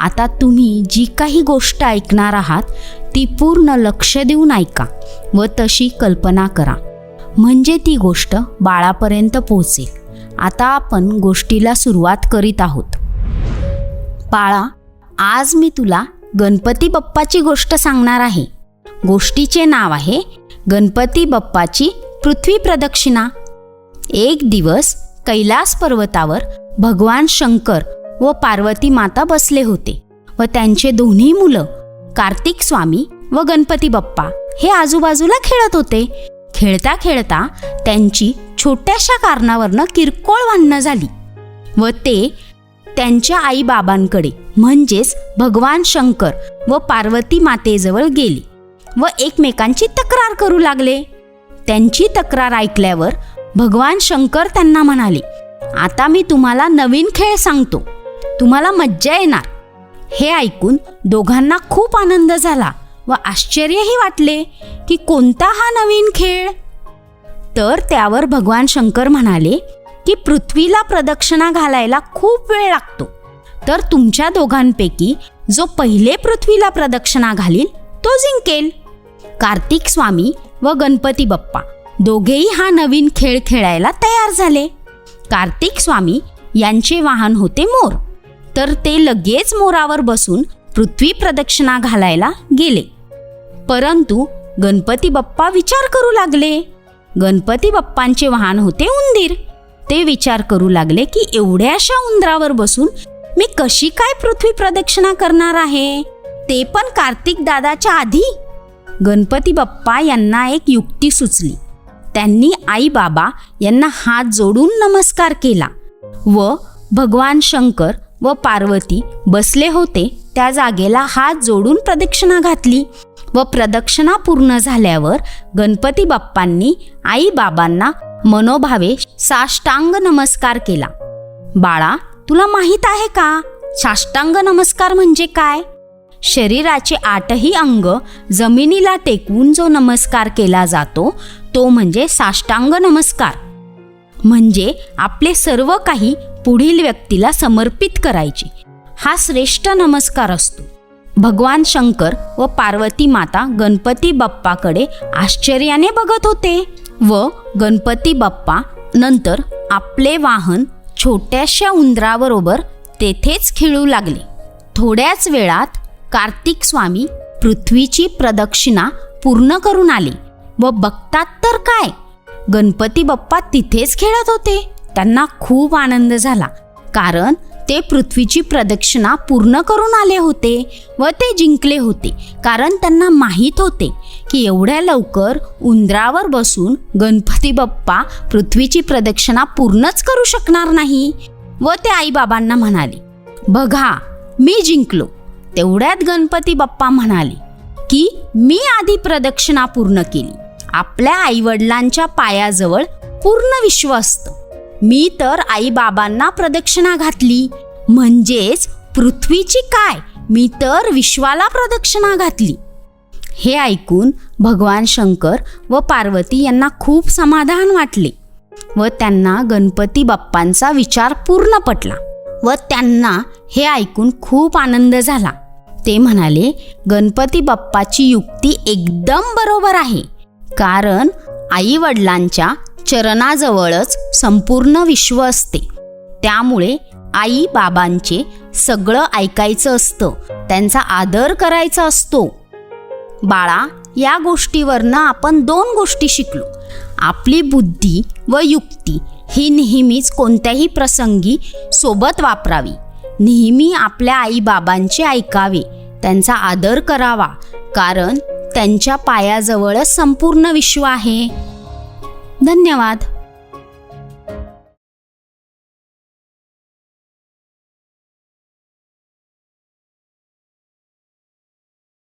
आता तुम्ही जी काही गोष्ट ऐकणार आहात ती पूर्ण लक्ष देऊन ऐका व तशी कल्पना करा. म्हणजे ती गोष्ट बाळापर्यंत पोहोचेल. आता आपण गोष्टीला सुरुवात करीत आहोत. बाळा आज मी तुला गणपती बाप्पाची गोष्ट सांगणार आहे. गोष्टीचे नाव आहे गणपती बाप्पाची पृथ्वी प्रदक्षिणा. एक दिवस कैलास पर्वतावर भगवान शंकर व पार्वती माता बसले होते व त्यांचे दोन्ही मुलं कार्तिक स्वामी व गणपती बाप्पा हे आजूबाजूला खेळत होते. खेळता खेळता त्यांची छोट्याशा कारणावरनं किरकोळ भांडणं झाली व ते त्यांच्या आईबाबांकडे म्हणजेच भगवान शंकर व पार्वती मातेजवळ गेले व एकमेकांची तक्रार करू लागले. त्यांची तक्रार ऐकल्यावर भगवान शंकर त्यांना म्हणाले आता मी तुम्हाला नवीन खेळ सांगतो. तुम्हाला मज्जा येणार. हे ऐकून दोघांना खूप आनंद झाला व आश्चर्यही वाटले की कोणता हा नवीन खेळ? तर त्यावर भगवान शंकर म्हणाले की पृथ्वीला प्रदक्षिणा घालायला खूप वेळ लागतो. तर तुमच्या दोघांपैकी जो पहिले पृथ्वीला प्रदक्षिणा घालील तो जिंकेल. कार्तिक स्वामी व गणपती बाप्पा दोघेही हा नवीन खेळ खेळायला तयार झाले. कार्तिक स्वामी यांचे वाहन होते मोर. तर ते लगेच मोरावर बसून पृथ्वी प्रदक्षिणा घालायला गेले. परंतु गणपती बाप्पा विचार करू लागले. गणपती बाप्पांचे वाहन होते उंदीर. ते विचार करू लागले की एवढ्याशा उंदरावर बसून मी कशी काय पृथ्वी प्रदक्षिणा करणार आहे? ते पण कार्तिक दादाच्या आधी. गणपती बाप्पा यांना एक युक्ती सुचली. त्यांनी आई बाबा यांना हात जोडून नमस्कार केला व भगवान शंकर व पार्वती बसले होते त्या जागेला हात जोडून प्रदक्षिणा घातली व प्रदक्षिणा पूर्ण झाल्यावर गणपती बाप्पांनी आई बाबांना मनोभावे साष्टांग नमस्कार केला. बाळा तुला माहीत आहे का? साष्टांग नमस्कार म्हणजे काय? शरीराचे आठही अंग जमिनीला टेकवून जो नमस्कार केला जातो तो म्हणजे साष्टांग नमस्कार. म्हणजे आपले सर्व काही पुढील व्यक्तीला समर्पित करायचे. हा श्रेष्ठ नमस्कार असतो. भगवान शंकर व पार्वती माता गणपती बाप्पाकडे आश्चर्याने बघत होते व गणपती बाप्पा नंतर आपले वाहन छोट्याशा उंदराबरोबर तेथेच खेळू लागले. थोड्याच वेळात कार्तिक स्वामी पृथ्वीची प्रदक्षिणा पूर्ण करून आले व बघतात तर काय? गणपती बाप्पा तिथेच खेळत होते. त्यांना खूप आनंद झाला. कारण ते पृथ्वीची प्रदक्षिणा पूर्ण करून आले होते व ते जिंकले होते. कारण त्यांना माहीत होते की एवढ्या लवकर उंदरावर बसून गणपती बाप्पा पृथ्वीची प्रदक्षिणा पूर्णच करू शकणार नाही व ते आईबाबांना म्हणाले बघा मी जिंकलो. तेवढ्यात गणपती बाप्पा म्हणाले की मी आधी प्रदक्षिणा पूर्ण केली. आपल्या आईवडिलांच्या पायाजवळ पूर्ण विश्व असतं. मी तर आईबाबांना प्रदक्षिणा घातली. म्हणजेच पृथ्वीची काय? मी तर विश्वाला प्रदक्षिणा घातली. हे ऐकून भगवान शंकर व पार्वती यांना खूप समाधान वाटले व त्यांना गणपती बाप्पांचा विचार पूर्ण पटला व त्यांना हे ऐकून खूप आनंद झाला. ते म्हणाले गणपती बाप्पाची युक्ती एकदम बरोबर आहे. कारण आई वडिलांच्या चरणाजवळच संपूर्ण विश्व असते. त्यामुळे आई बाबांचे सगळं ऐकायचं असतं. त्यांचा आदर करायचा असतो. बाळा या गोष्टीवरनं आपण दोन गोष्टी शिकलो. आपली बुद्धी व युक्ती ही नेहमीच कोणत्याही प्रसंगी सोबत वापरावी. नेहमी आपल्या आईबाबांचे ऐकावे त्यांचा आदर करावा कारण त्यांच्या पायाजवळच संपूर्ण विश्व आहे. धन्यवाद.